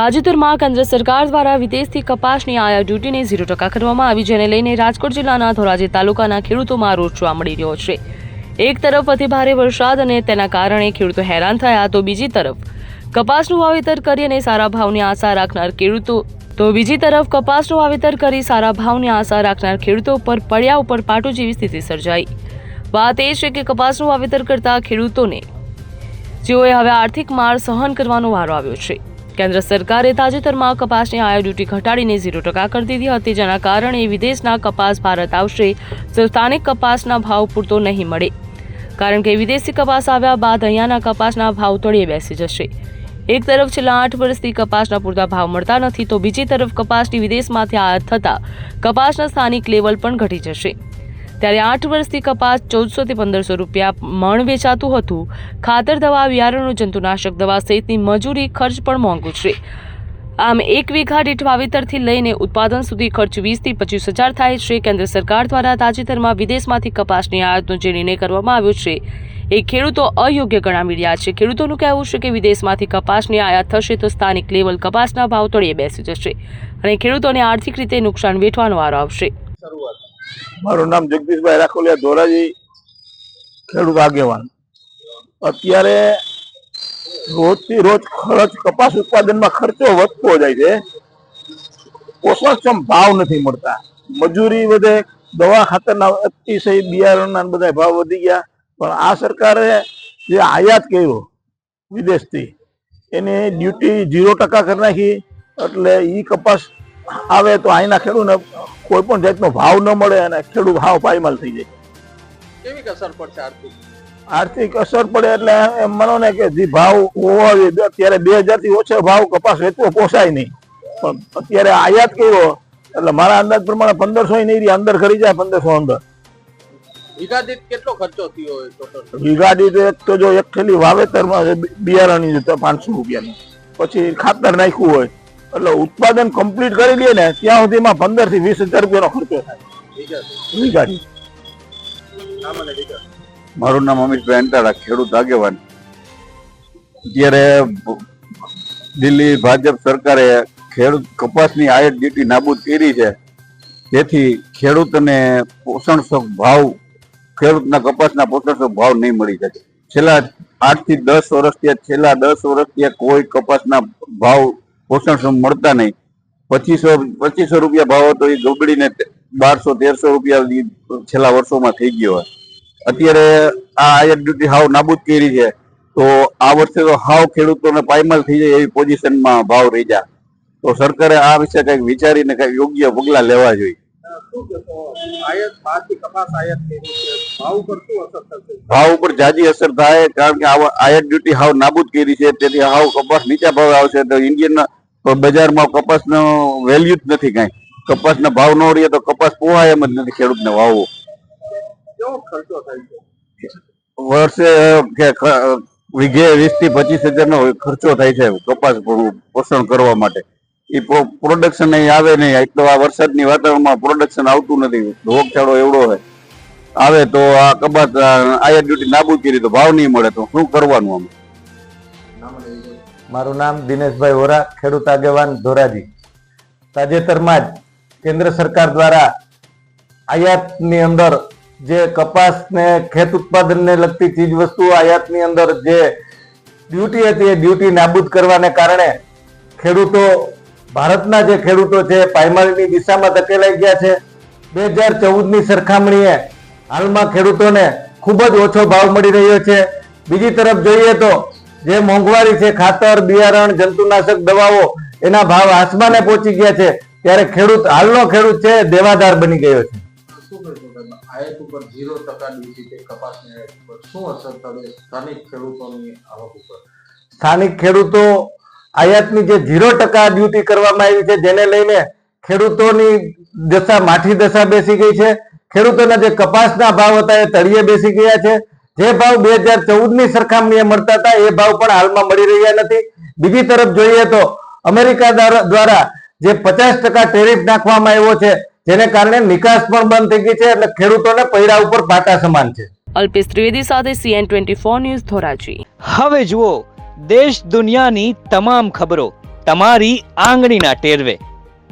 તાજેતરમાં કેન્દ્ર સરકાર દ્વારા વિદેશથી કપાસની આયાત ડ્યુટીને ઝીરો ટકા કરવામાં આવી, જેને લઈને રાજકોટ જિલ્લાના ધોરાજી તાલુકાના ખેડૂતોમાં રોષ જોવા મળી રહ્યો છે. એક તરફ અતિભારે વરસાદ અને તેના કારણે ખેડૂતો હેરાન થયા, તો બીજી તરફ કપાસનું વાવેતર કરી અને સારા ભાવની આશા રાખનાર ખેડૂતો, તો બીજી તરફ કપાસનું વાવેતર કરી સારા ભાવની આશા રાખનાર ખેડૂતો પર પડ્યા ઉપર પાટું જેવી સ્થિતિ સર્જાઈ. વાત એ છે કે કપાસનું વાવેતર કરતા ખેડૂતોને, જેઓએ હવે આર્થિક માર સહન કરવાનો વારો આવ્યો છે. કેન્દ્ર સરકારે તાજેતરમાં કપાસની આયાત ડ્યુટી ઘટાડીને ઝીરો ટકા કરી દીધી હતી, જેના કારણે વિદેશના કપાસ ભારત આવશે તો સ્થાનિક કપાસના ભાવ પૂરતો નહીં મળે. કારણ કે વિદેશી કપાસ આવ્યા બાદ અહીંયાના કપાસના ભાવ તળિયે બેસી જશે. એક તરફ છેલ્લા આઠ વર્ષથી કપાસના પૂરતા ભાવ મળતા નથી, તો બીજી તરફ કપાસની વિદેશમાંથી આયાત થતાં કપાસના સ્થાનિક લેવલ પણ ઘટી જશે. ત્યારે આઠ વર્ષથી કપાસ ચૌદસોથી પંદરસો રૂપિયા મણ વેચાતું હતું. ખાતર દવા વિયારણો જંતુનાશક દવા સહિતની મજૂરી ખર્ચ પણ મોંઘું છે. આમ એક વીઘા દીઠ વાવેતરથી લઈને ઉત્પાદન સુધી ખર્ચ વીસથી પચીસ હજાર થાય છે. કેન્દ્ર સરકાર દ્વારા તાજેતરમાં વિદેશમાંથી કપાસની આયાતનો જે નિર્ણય કરવામાં આવ્યો છે, એ ખેડૂતો અયોગ્ય ગણાવી રહ્યા છે. ખેડૂતોનું કહેવું છે કે વિદેશમાંથી કપાસની આયાત થશે તો સ્થાનિક લેવલ કપાસના ભાવ તળિયે બેસી જશે અને ખેડૂતોને આર્થિક રીતે નુકસાન વેઠવાનો વારો આવશે. મારું નામ જગદીશભાઈ રાખોલિયા ધોરાજી, ખેડૂત આગેવાન. અત્યારે રોજથી રોજ ખર્ચ, કપાસ ઉત્પાદનમાં ખર્ચો વધતો જાય છે. પોષણક્ષમ ભાવ નથી મળતા. મજૂરી વધે, દવા ખાતરના અતિશય બિયારણના બધા ભાવ વધી ગયા. પણ આ સરકારે જે આયાત કર્યો વિદેશથી, એની ડ્યુટી ઝીરો ટકા કરી નાખી. એટલે ઈ કપાસ આવે તો અહીંના ખેડૂતને કોઈ પણ જાતનો ભાવ ન મળે અને ખેડૂત ભાવ પાયમાલ થઈ જાય. કેવી અસર પડશે આર્થિક? આર્થિક અસર પડે એટલે એમ માનો ને કે જે ભાવ હોવા જોઈએ અત્યારે બે હજારથી ઓછો ભાવ કપાસ વેચવો પોસાય નહીં. પણ અત્યારે આયાત કર્યો એટલે મારા અંદાજ પ્રમાણે પંદરસો નહીં રહી અંદર ખરી જાય પંદરસો અંદર. વીઘા દીઠ કેટલો ખર્ચો થયો હોય ટોટલ વીઘા દીઠ એક તો જો એક થેલી વાવેતરમાં બિયારણની પાંચસો રૂપિયાની. પછી ખાતર નાખ્યું હોય એટલે ઉત્પાદન કમ્પ્લીટ કરી લઈએ ને, ત્યાં સુધીમાં પંદરથી વીસ હજાર રૂપિયાનો ખર્ચો થાય. મારું નામ અમિતભાઈ અંટાળા, ખેડૂત આગેવાન. અત્યારે દિલ્હી ભાજપ સરકારે ખેડૂત કપાસની આયાત ડ્યુટી નાબૂદ કરી છે જેથી ખેડૂતને પોષણક્ષમ ભાવ, ખેડૂતના કપાસના પોષણક્ષમ ભાવ નહીં મળી શકે. છેલ્લા આઠથી દસ વર્ષથી, છેલ્લા દસ વર્ષથી કોઈ કપાસના ભાવ પોષણક્ષમ મળતા નહીં. પચીસો પચીસો રૂપિયા ભાવ હતો એ ગબડીને બારસો, તેરસો રૂપિયા છેલ્લા વર્ષોમાં થઈ ગયો હોય. અત્યારે આ આયાત ડ્યુટી હાવ નાબૂદ કરી છે. તો આ વર્ષે તો હાવ ખેડૂતોને પાયમાલ થઈ જાય એવી પોઝિશનમાં ભાવ રહી જાય તો સરકારે આ વિશે કંઈક વિચારીને કંઈક યોગ્ય પગલા લેવા જોઈએ. ભાવ ઉપર જાજી અસર થાય કારણ કે આયાત ડ્યુટી હાવ નાબૂદ કરી છે. તેથી હાવ કપાસ નીચા ભાવે આવશે. તો ઇન્ડિયન બજારમાં કપાસનો વેલ્યુ જ નથી કાંઈ. કપાસના ભાવ ન રહીએ તો કપાસ પોવાય એમ જ નથી ખેડૂતને વાવવો. કેવો ખર્ચો થાય છે? વર્ષે કે વીઘે વીસથી પચીસ હજાર નો ખર્ચો થાય છે કપાસ પોષણ કરવા માટે. એ પ્રોડક્શન અહીં આવે નહીં. એક તો આ વરસાદની વાતાવરણમાં પ્રોડક્શન આવતું નથી. રોગચાળો એવડો હોય આવે તો આ કપાસ આયા ડ્યુટી નાબૂદ કરી તો ભાવ નહીં મળે. તો શું કરવાનું આમ? મારું નામ દિનેશભાઈ વોરા, ખેડૂત આગેવાન ધોરાજી. તાજેતરમાં જ કેન્દ્ર સરકાર દ્વારા આયાતની અંદર જે કપાસને ખેત ઉત્પાદનને લગતી ચીજ વસ્તુઓ આયાતની અંદર જે ડ્યુટી હતી એ ડ્યુટી નાબૂદ કરવાને કારણે ખેડૂતો, ભારતના જે ખેડૂતો છે પાયમાલની દિશામાં ધકેલાઈ ગયા છે. બે હજાર ચૌદની સરખામણીએ હાલમાં ખેડૂતોને ખૂબ જ ઓછો ભાવ મળી રહ્યો છે. બીજી તરફ જોઈએ તો જે મોંઘવારી છે, ખાતર, બિયારણ, જંતુનાશક દવાઓ, એના ભાવ આસમાને પહોંચી ગયા છે. ત્યારે ખેડૂત, હાલનો ખેડૂત છે દેવાદાર બની ગયો છે. સ્થાનિક ખેડૂતો આયાતની જે ઝીરો ટકા ડ્યુટી કરવામાં આવી છે, જેને લઈને ખેડૂતોની દશા માઠી દશા બેસી ગઈ છે. ખેડૂતોના જે કપાસના ભાવ હતા, એ તળિયે બેસી ગયા છે. જે ભાવ બે હજાર ચૌદની સરખામણીએ મળતા હતા એ ભાવ પણ હાલમાં મળી રહ્યા નથી. બીજી તરફ જોઈએ તો અમેરિકા દ્વાર- જે પચાસ ટકા ટેરિફ નાખવામાં આવ્યો છે જેને કારણે નિકાસ પણ બંધ થઈ ગઈ છે એટલે ખેડૂતોને પૈડા ઉપર પાટા સમાન છે. અલ્પેશ ત્રિવેદી સાથે CN twenty four news Dhoraji. હવે જુઓ દેશ દુનિયાની તમામ ખબરો તમારી આંગળીના ટેરવે.